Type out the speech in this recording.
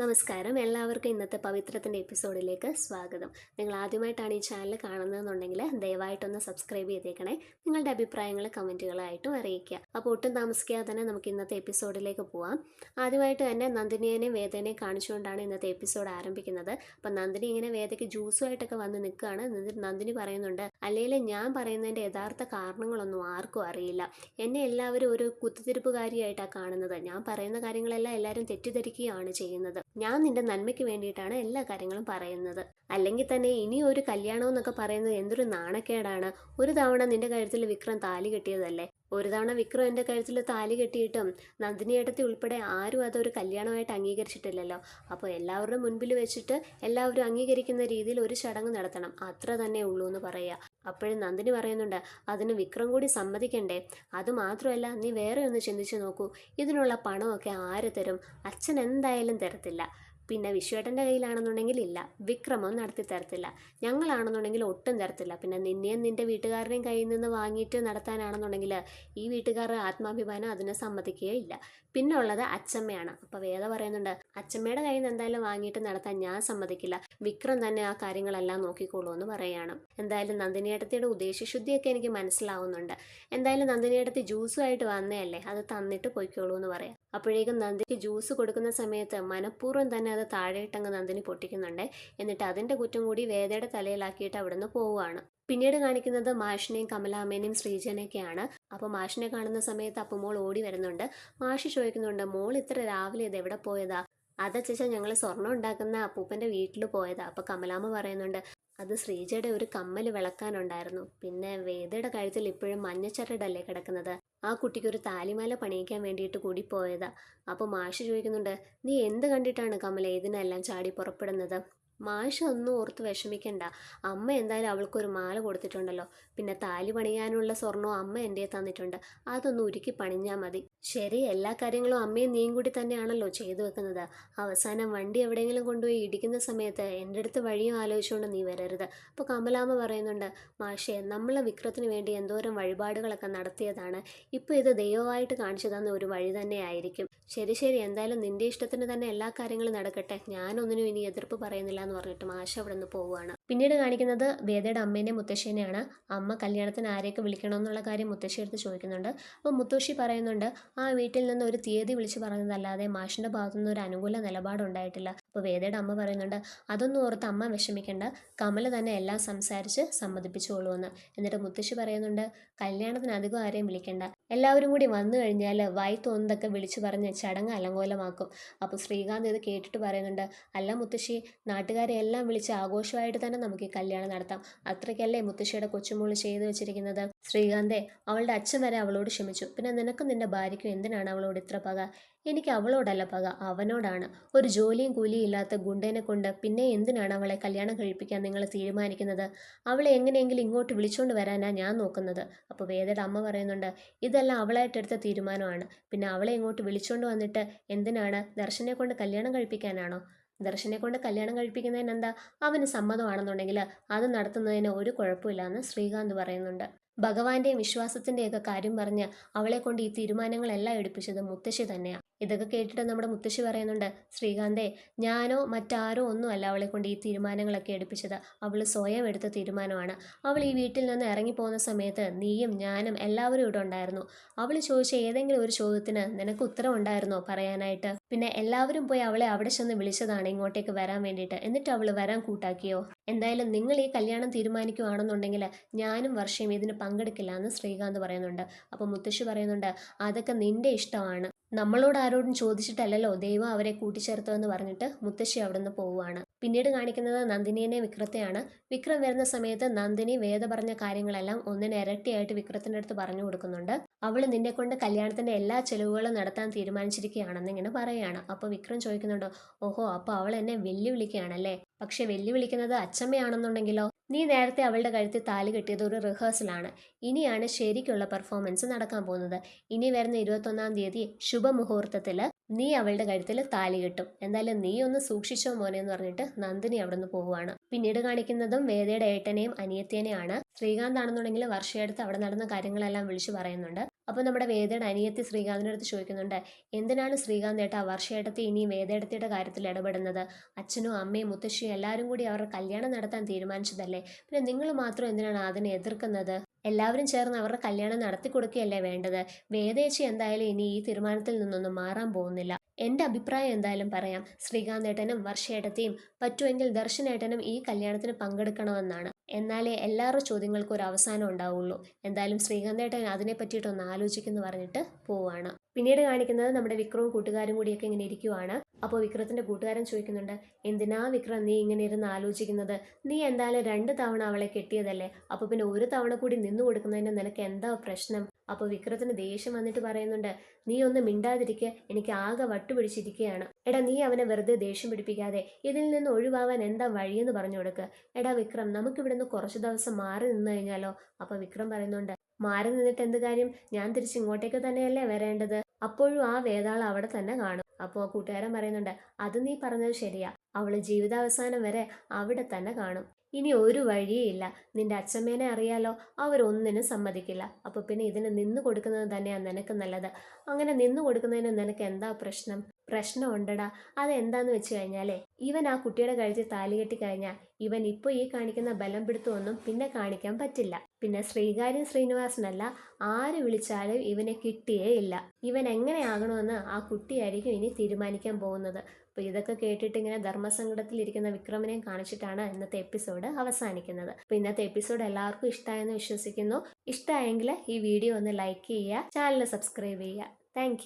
നമസ്കാരം. എല്ലാവർക്കും ഇന്നത്തെ പവിത്രത്തിന്റെ എപ്പിസോഡിലേക്ക് സ്വാഗതം. നിങ്ങൾ ആദ്യമായിട്ടാണ് ഈ ചാനൽ കാണുന്നതെന്നുണ്ടെങ്കിൽ ദയവായിട്ടൊന്ന് സബ്സ്ക്രൈബ് ചെയ്തേക്കണേ. നിങ്ങളുടെ അഭിപ്രായങ്ങൾ കമന്റുകളായിട്ടും അറിയിക്കുക. അപ്പോൾ ഒട്ടും താമസിക്കാതെ തന്നെ നമുക്ക് ഇന്നത്തെ എപ്പിസോഡിലേക്ക് പോവാം. ആദ്യമായിട്ട് തന്നെ നന്ദിനിയെയും വേദനയും കാണിച്ചുകൊണ്ടാണ് ഇന്നത്തെ എപ്പിസോഡ് ആരംഭിക്കുന്നത്. അപ്പം നന്ദിനി ഇങ്ങനെ വേദയ്ക്ക് ജ്യൂസുമായിട്ടൊക്കെ വന്ന് നിൽക്കുകയാണ്. നന്ദിനി പറയുന്നുണ്ട് അല്ലെങ്കിൽ ഞാൻ പറയുന്നതിന്റെ യഥാർത്ഥ കാരണങ്ങളൊന്നും ആർക്കും അറിയില്ല. എന്നെ എല്ലാവരും ഒരു കുത്തിത്തിരിപ്പുകാരിയായിട്ടാണ് കാണുന്നത്. ഞാൻ പറയുന്ന കാര്യങ്ങളെല്ലാം എല്ലാവരും തെറ്റിദ്ധരിക്കുകയാണ് ചെയ്യുന്നത്. ഞാൻ നിന്റെ നന്മയ്ക്ക് വേണ്ടിയിട്ടാണ് എല്ലാ കാര്യങ്ങളും പറയുന്നത്. അല്ലെങ്കിൽ തന്നെ ഇനി ഒരു കല്യാണം എന്നൊക്കെ പറയുന്നത് എന്തൊരു നാണക്കേടാണ്. ഒരു തവണ നിന്റെ കഴുത്തിൽ വിക്രം താലി കെട്ടിയതല്ലേ? ഒരു തവണ വിക്രം എന്റെ കഴുത്തിൽ താലി കെട്ടിയിട്ടും നന്ദിനിയേട്ടത്തി ഉൾപ്പെടെ ആരും അതൊരു കല്യാണമായിട്ട് അംഗീകരിച്ചിട്ടില്ലല്ലോ. അപ്പോൾ എല്ലാവരുടെ മുൻപിൽ വെച്ചിട്ട് എല്ലാവരും അംഗീകരിക്കുന്ന രീതിയിൽ ഒരു ചടങ്ങ് നടത്തണം. അത്ര തന്നെ ഉള്ളൂ എന്ന് പറയുക. അപ്പോഴും നന്ദിനി പറയുന്നുണ്ട് അതിന് വിക്രം കൂടി സമ്മതിക്കണ്ടേ? അത് മാത്രമല്ല നീ വേറെ ഒന്ന് ചിന്തിച്ചു നോക്കൂ. ഇതിനുള്ള പണമൊക്കെ ആര് തരും? അച്ഛൻ എന്തായാലും തരത്തില്ല. പിന്നെ വിശ്വേട്ടന്റെ കയ്യിലാണെന്നുണ്ടെങ്കിൽ ഇല്ല. വിക്രമം നടത്തി തരത്തില്ല. ഞങ്ങളാണെന്നുണ്ടെങ്കിൽ ഒട്ടും തരത്തില്ല. പിന്നെ നിന്നെയും നിന്റെ വീട്ടുകാരുടെയും കയ്യിൽ നിന്ന് വാങ്ങിയിട്ട് നടത്താനാണെന്നുണ്ടെങ്കിൽ ഈ വീട്ടുകാരുടെ ആത്മാഭിമാനം അതിനെ സമ്മതിക്കുകയില്ല പിന്നെ ഉള്ളത് അച്ചമ്മയാണ്. അപ്പോൾ വേദ പറയുന്നുണ്ട് അച്ചമ്മയുടെ കയ്യിൽ നിന്ന് എന്തായാലും വാങ്ങിയിട്ട് നടത്താൻ ഞാൻ സമ്മതിക്കില്ല. വിക്രം തന്നെ ആ കാര്യങ്ങളെല്ലാം നോക്കിക്കോളൂ എന്ന് പറയുകയാണ് എന്തായാലും നന്ദിനിയേട്ടത്തിയുടെ ഉദ്ദേശശുദ്ധിയൊക്കെ എനിക്ക് മനസ്സിലാവുന്നുണ്ട്. എന്തായാലും നന്ദിനിയേട്ടത്തി ജ്യൂസുമായിട്ട് വന്നതല്ലേ? അത് തന്നിട്ട് പൊയ്ക്കോളൂ എന്ന് പറയാം. അപ്പോഴേക്കും നന്ദിക്ക് ജ്യൂസ് കൊടുക്കുന്ന സമയത്ത് മനഃപൂർവം തന്നെ അത് താഴെയിട്ടങ്ങ് നന്ദിനി പൊട്ടിക്കുന്നുണ്ട്. എന്നിട്ട് അതിന്റെ കുറ്റം കൂടി വേദയുടെ തലയിലാക്കിയിട്ട് അവിടുന്ന് പോവുകയാണ്. പിന്നീട് കാണിക്കുന്നത് മാഷിനെയും കമലാമ്മേനെയും ശ്രീജനെയൊക്കെയാണ്. അപ്പോൾ മാഷിനെ കാണുന്ന സമയത്ത് അപ്പുമോൾ ഓടി വരുന്നുണ്ട്. മാഷി ചോദിക്കുന്നുണ്ട് മോൾ ഇത്ര രാവിലെ ഇത് എവിടെ പോയതാ? അതച്ചാ ഞങ്ങൾ സ്വർണം ഉണ്ടാക്കുന്ന അപ്പൂപ്പന്റെ വീട്ടിൽ പോയതാ. അപ്പോൾ കമലാമ്മ പറയുന്നുണ്ട് അത് ശ്രീജയുടെ ഒരു കമ്മൽ വിളക്കാനുണ്ടായിരുന്നു. പിന്നെ വേദയുടെ കഴുത്തിൽ ഇപ്പോഴും മഞ്ഞച്ചരടല്ലേ കിടക്കുന്നത്? ആ കുട്ടിക്കൊരു താലിമാല പണിയിക്കാൻ വേണ്ടിയിട്ട് കൂടി പോയതാ. അപ്പോൾ മാഷ് ചോദിക്കുന്നുണ്ട് നീ എന്ത് കണ്ടിട്ടാണ് കമല ഇതിനെല്ലാം ചാടി പുറപ്പെടുന്നത്? മാഷ് ഒന്നും ഓർത്ത് വിഷമിക്കണ്ട. അമ്മ എന്തായാലും അവൾക്കൊരു മാല കൊടുത്തിട്ടുണ്ടല്ലോ. പിന്നെ താലി പണിയാനുള്ള സ്വർണവും അമ്മ എന്റെ തന്നിട്ടുണ്ട്. അതൊന്ന് ഉരുക്കി പണിഞ്ഞാൽ മതി. ശരി എല്ലാ കാര്യങ്ങളും അമ്മയും നീയും കൂടി തന്നെയാണല്ലോ ചെയ്തു വെക്കുന്നത്. അവസാനം വണ്ടി എവിടെയെങ്കിലും കൊണ്ടുപോയി ഇടിക്കുന്ന സമയത്ത് എന്റെ അടുത്ത് വഴിയും ആലോചിച്ചുകൊണ്ട് നീ വരരുത്. അപ്പോൾ കമലാമ്മ പറയുന്നുണ്ട് മാഷേ നമ്മളെ വിക്രത്തിന് വേണ്ടി എന്തോരം വഴിപാടുകളൊക്കെ നടത്തിയതാണ്. ഇപ്പോൾ ഇത് ദൈവമായിട്ട് കാണിച്ചു തന്ന ഒരു വഴി തന്നെ ആയിരിക്കും ശരി ശരി എന്തായാലും നിന്റെ ഇഷ്ടത്തിന് തന്നെ എല്ലാ കാര്യങ്ങളും നടക്കട്ടെ. ഞാനൊന്നിനും ഇനി എതിർപ്പ് പറയുന്നില്ല എന്ന് പറഞ്ഞിട്ട് മാഷ അവിടെ നിന്ന് പോവുകയാണ്. പിന്നീട് കാണിക്കുന്നത് വേദയുടെ അമ്മേനെ മുത്തശ്ശേനെയാണ്. അമ്മ കല്യാണത്തിന് ആരെയൊക്കെ വിളിക്കണം എന്നുള്ള കാര്യം മുത്തശ്ശി എടുത്ത് ചോദിക്കുന്നുണ്ട്. അപ്പോൾ മുത്തശ്ശി പറയുന്നുണ്ട് ആ വീട്ടിൽ നിന്ന് ഒരു തീയതി വിളിച്ച് പറഞ്ഞതല്ലാതെ മാഷിന്റെ ഭാഗത്തുനിന്ന് ഒരു അനുകൂല നിലപാടുണ്ടായിട്ടില്ല അപ്പോൾ വേദയുടെ അമ്മ പറയുന്നുണ്ട് അതൊന്നും ഓർത്ത് അമ്മ വിഷമിക്കേണ്ട. കമല തന്നെ എല്ലാം സംസാരിച്ച് സമ്മതിപ്പിച്ചോളൂ എന്ന്. എന്നിട്ട് മുത്തശ്ശി പറയുന്നുണ്ട് കല്യാണത്തിന് അധികം ആരെയും വിളിക്കേണ്ട. എല്ലാവരും കൂടി വന്നു കഴിഞ്ഞാൽ വായി തോന്നുന്നതൊക്കെ വിളിച്ചു പറഞ്ഞ് ചടങ്ങ് അലങ്കോലമാക്കും. അപ്പോൾ ശ്രീകാന്ത് ഇത് കേട്ടിട്ട് പറയുന്നുണ്ട് അല്ല മുത്തശ്ശി നാട്ടുകാരെ എല്ലാം വിളിച്ച് ആഘോഷമായിട്ട് തന്നെ നമുക്ക് ഈ കല്യാണം നടത്താം. അത്രയ്ക്കല്ലേ മുത്തശ്ശിയുടെ കൊച്ചുമോൾ ചെയ്തു വെച്ചിരിക്കുന്നത്? ശ്രീകാന്തേ അവളുടെ അച്ഛൻ വരെ അവളോട് ക്ഷമിച്ചു. പിന്നെ നിനക്കും നിന്റെ ഭാര്യയ്ക്കും എന്തിനാണ് അവളോട് ഇത്ര പക? എനിക്ക് അവളോടല്ല പക അവനോടാണ്. ഒരു ജോലിയും കൂലിയും ഇല്ലാത്ത ഗുണ്ടേനെ കൊണ്ട് പിന്നെ എന്തിനാണ് അവളെ കല്യാണം കഴിപ്പിക്കാൻ നിങ്ങൾ തീരുമാനിക്കുന്നത്? അവളെ എങ്ങനെയെങ്കിലും ഇങ്ങോട്ട് വിളിച്ചുകൊണ്ട് വരാനാണ് ഞാൻ നോക്കുന്നത്. അപ്പോൾ വേദയുടെ അമ്മ പറയുന്നുണ്ട് ഇതെല്ലാം അവളായിട്ടെടുത്ത തീരുമാനമാണ്. പിന്നെ അവളെ ഇങ്ങോട്ട് വിളിച്ചുകൊണ്ട് വന്നിട്ട് എന്തിനാണ് ദർശനെ കൊണ്ട് കല്യാണം കഴിപ്പിക്കാനാണോ? ദർശനെ കൊണ്ട് കല്യാണം കഴിപ്പിക്കുന്നതിന് എന്താ അവന് സമ്മതമാണെന്നുണ്ടെങ്കിൽ അത് നടത്തുന്നതിന് ഒരു കുഴപ്പമില്ല ശ്രീകാന്ത് പറയുന്നുണ്ട്. ഭഗവാന്റെയും വിശ്വാസത്തിന്റെയൊക്കെ കാര്യം പറഞ്ഞ് അവളെ കൊണ്ട് ഈ തീരുമാനങ്ങളെല്ലാം എടുപ്പിച്ചത് മുത്തശ്ശി തന്നെയാണ് ഇതൊക്കെ കേട്ടിട്ട് നമ്മുടെ മുത്തശ്ശി പറയുന്നുണ്ട് ശ്രീകാന്തേ ഞാനോ മറ്റാരോ ഒന്നുമല്ല അവളെ കൊണ്ട് ഈ തീരുമാനങ്ങളൊക്കെ എടുപ്പിച്ചത്. അവൾ സ്വയം എടുത്ത തീരുമാനമാണ്. അവൾ ഈ വീട്ടിൽ നിന്ന് ഇറങ്ങിപ്പോകുന്ന സമയത്ത് നീയും ഞാനും എല്ലാവരും ഇവിടെ ഉണ്ടായിരുന്നു. അവൾ ചോദിച്ച ഏതെങ്കിലും ഒരു ചോദ്യത്തിന് നിനക്ക് ഉത്തരം ഉണ്ടായിരുന്നോ പറയാനായിട്ട്? പിന്നെ എല്ലാവരും പോയി അവളെ അവിടെ ചെന്ന് വിളിച്ചതാണ് ഇങ്ങോട്ടേക്ക് വരാൻ വേണ്ടിയിട്ട്. എന്നിട്ട് അവൾ വരാൻ കൂട്ടാക്കിയോ? എന്തായാലും നിങ്ങൾ ഈ കല്യാണം തീരുമാനിക്കുകയാണെന്നുണ്ടെങ്കിൽ ഞാനും വർഷയും ഇതിന് പങ്കെടുക്കില്ല എന്ന് ശ്രീകാന്ത് പറയുന്നുണ്ട്. അപ്പോൾ മുത്തശ്ശി പറയുന്നുണ്ട് അതൊക്കെ നിന്റെ ഇഷ്ടമാണ്. നമ്മളോട് ആരോടും ചോദിച്ചിട്ടല്ലല്ലോ ദൈവം അവരെ കൂട്ടിച്ചേർത്തതെന്ന് പറഞ്ഞിട്ട് മുത്തശ്ശി അവിടുന്ന് പോവുകയാണ് പിന്നീട് കാണിക്കുന്നത് നന്ദിനിയെ വിക്രത്തെയാണ്. വിക്രം വരുന്ന സമയത്ത് നന്ദിനി വേദ പറഞ്ഞ കാര്യങ്ങളെല്ലാം ഒന്നിന് ഇരട്ടിയായിട്ട് വിക്രത്തിന്റെ അടുത്ത് പറഞ്ഞു കൊടുക്കുന്നുണ്ട്. അവൾ നിന്നെ കൊണ്ട് കല്യാണത്തിന്റെ എല്ലാ ചെലവുകളും നടത്താൻ തീരുമാനിച്ചിരിക്കുകയാണെന്ന് ഇങ്ങനെ പറയുകയാണ്. അപ്പോൾ വിക്രം ചോദിക്കുന്നുണ്ടോ ഓഹോ അപ്പോൾ അവൾ എന്നെ വെല്ലുവിളിക്കുകയാണല്ലേ? പക്ഷെ വെല്ലുവിളിക്കുന്നത് അച്ചമ്മയാണെന്നുണ്ടെങ്കിലോ നീ നേരത്തെ അവളുടെ കഴുത്തിൽ താലി കെട്ടിയത് ഒരു റിഹേഴ്സലാണ് ഇനിയാണ് ശരിക്കുള്ള പെർഫോമൻസ് നടക്കാൻ പോകുന്നത്. ഇനി വരുന്ന ഇരുപത്തൊന്നാം തീയതി ശുഭമുഹൂർത്തത്തിൽ നീ അവളുടെ കഴുത്തിൽ താലി കെട്ടും. എന്തായാലും നീ ഒന്ന് സൂക്ഷിച്ചോ മോനെ എന്ന് പറഞ്ഞിട്ട് നന്ദിനി അവിടെ നിന്ന് പോവുകയാണ്. പിന്നീട് കാണിക്കുന്നതും വേദയുടെ ഏട്ടനെയും അനിയത്തിയനെയാണ് ശ്രീകാന്ത് ആണെന്നുണ്ടെങ്കിൽ വർഷയെടുത്ത് അവിടെ നടന്ന കാര്യങ്ങളെല്ലാം വിളിച്ചു പറയുന്നുണ്ട്. അപ്പോൾ നമ്മുടെ വേദയുടെ അനിയത്തി ശ്രീകാന്തിന്റെ അടുത്ത് ചോദിക്കുന്നുണ്ട് എന്തിനാണ് ശ്രീകാന്ത് ഏട്ടാ വർഷയേട്ടത്തി ഇനിയും വേദയെടുത്തിയുടെ കാര്യത്തിൽ ഇടപെടുന്നത്? അച്ഛനും അമ്മയും മുത്തശ്ശിയും എല്ലാവരും കൂടി അവരുടെ കല്യാണം നടത്താൻ തീരുമാനിച്ചതല്ലേ? പിന്നെ നിങ്ങൾ മാത്രം എന്തിനാണ് അതിനെ എതിർക്കുന്നത്? എല്ലാവരും ചേർന്ന് അവരുടെ കല്യാണം നടത്തി കൊടുക്കുകയല്ലേ വേണ്ടത്? വേദേച്ചി എന്തായാലും ഇനി ഈ തീരുമാനത്തിൽ നിന്നൊന്നും മാറാൻ പോകുന്നില്ല. എന്റെ അഭിപ്രായം എന്തായാലും പറയാം. ശ്രീകാന്തേട്ടനും വർഷേട്ടത്തെയും പറ്റുമെങ്കിൽ ദർശനേട്ടനും ഈ കല്യാണത്തിന് പങ്കെടുക്കണമെന്നാണ്. എന്നാലേ എല്ലാവരുടെ ചോദ്യങ്ങൾക്കും ഒരു അവസാനം ഉണ്ടാവുള്ളൂ. എന്തായാലും ശ്രീകാന്തേട്ടൻ അതിനെ പറ്റിയിട്ടൊന്ന് ആലോചിക്കുന്നു പറഞ്ഞിട്ട് പോവാണ്. പിന്നീട് കാണിക്കുന്നത് നമ്മുടെ വിക്രവും കൂട്ടുകാരും കൂടിയൊക്കെ ഇങ്ങനെ ഇരിക്കുവാണ്. അപ്പോൾ വിക്രത്തിന്റെ കൂട്ടുകാരൻ ചോദിക്കുന്നുണ്ട് എന്തിനാ വിക്രം നീ ഇങ്ങനെ ഇരുന്ന് ആലോചിക്കുന്നത്? നീ എന്തായാലും രണ്ട് തവണ അവളെ കെട്ടിയതല്ലേ? അപ്പോൾ പിന്നെ ഒരു തവണ കൂടി നിന്നു കൊടുക്കുന്നതിന് നിനക്ക് എന്താ പ്രശ്നം? അപ്പോൾ വിക്രത്തിന് ദേഷ്യം വന്നിട്ട് പറയുന്നുണ്ട് നീ ഒന്ന് മിണ്ടാതിരിക്കുക എനിക്ക് ആകെ വട്ടുപിടിച്ചിരിക്കുകയാണ് എടാ നീ അവനെ വെറുതെ ദേഷ്യം പിടിപ്പിക്കാതെ ഇതിൽ നിന്ന് ഒഴിവാവാൻ എന്താ വഴിയെന്ന് പറഞ്ഞു കൊടുക്കുക എടാ വിക്രം നമുക്കിവിടെ നിന്ന് കുറച്ച് ദിവസം മാറി നിന്ന് കഴിഞ്ഞാലോ? അപ്പോൾ വിക്രം പറയുന്നുണ്ട് മാറി നിന്നിട്ട് എന്ത് കാര്യം? ഞാൻ തിരിച്ച് ഇങ്ങോട്ടേക്ക് തന്നെയല്ലേ വരേണ്ടത്? അപ്പോഴും ആ വേതാൾ അവിടെ തന്നെ കാണും. അപ്പോൾ കൂട്ടുകാരൻ പറയുന്നുണ്ട് അത് നീ പറഞ്ഞത് ശരിയാ. അവൾ ജീവിതാവസാനം വരെ അവിടെ തന്നെ കാണും. ഇനി ഒരു വഴിയേ ഇല്ല. നിന്റെ അച്ഛമ്മേനെ അറിയാലോ? അവരൊന്നിനും സമ്മതിക്കില്ല. അപ്പോൾ പിന്നെ ഇതിന് നിന്ന് കൊടുക്കുന്നത് തന്നെയാണ് നിനക്ക് നല്ലത്. അങ്ങനെ നിന്ന് കൊടുക്കുന്നതിന് നിനക്ക് എന്താ പ്രശ്നം? പ്രശ്നം ഉണ്ടടാ അതെന്താന്ന് വെച്ച് കഴിഞ്ഞാലേ ഇവൻ ആ കുട്ടിയുടെ കഴുത്തിൽ താലി കെട്ടി കഴിഞ്ഞാൽ ഇവൻ ഇപ്പോൾ ഈ കാണിക്കുന്ന ബലം പിടുത്തമൊന്നും പിന്നെ കാണിക്കാൻ പറ്റില്ല. പിന്നെ ശ്രീകാര്യം ശ്രീനിവാസനല്ല ആര് വിളിച്ചാലും ഇവനെ കിട്ടിയേ ഇല്ല. ഇവൻ എങ്ങനെയാകണമെന്ന് ആ കുട്ടിയായിരിക്കും ഇനി തീരുമാനിക്കാൻ പോകുന്നത്. അപ്പോൾ ഇതൊക്കെ കേട്ടിട്ട് ഇങ്ങനെ ധർമ്മസങ്കടത്തിലിരിക്കുന്ന വിക്രമനെയും കാണിച്ചിട്ടാണ് ഇന്നത്തെ എപ്പിസോഡ് അവസാനിക്കുന്നത്. അപ്പോൾ ഇന്നത്തെ എപ്പിസോഡ് എല്ലാവർക്കും ഇഷ്ടമായെന്ന് വിശ്വസിക്കുന്നു. ഇഷ്ടമായെങ്കിൽ ഈ വീഡിയോ ഒന്ന് ലൈക്ക് ചെയ്യുക ചാനൽ സബ്സ്ക്രൈബ് ചെയ്യുക. താങ്ക്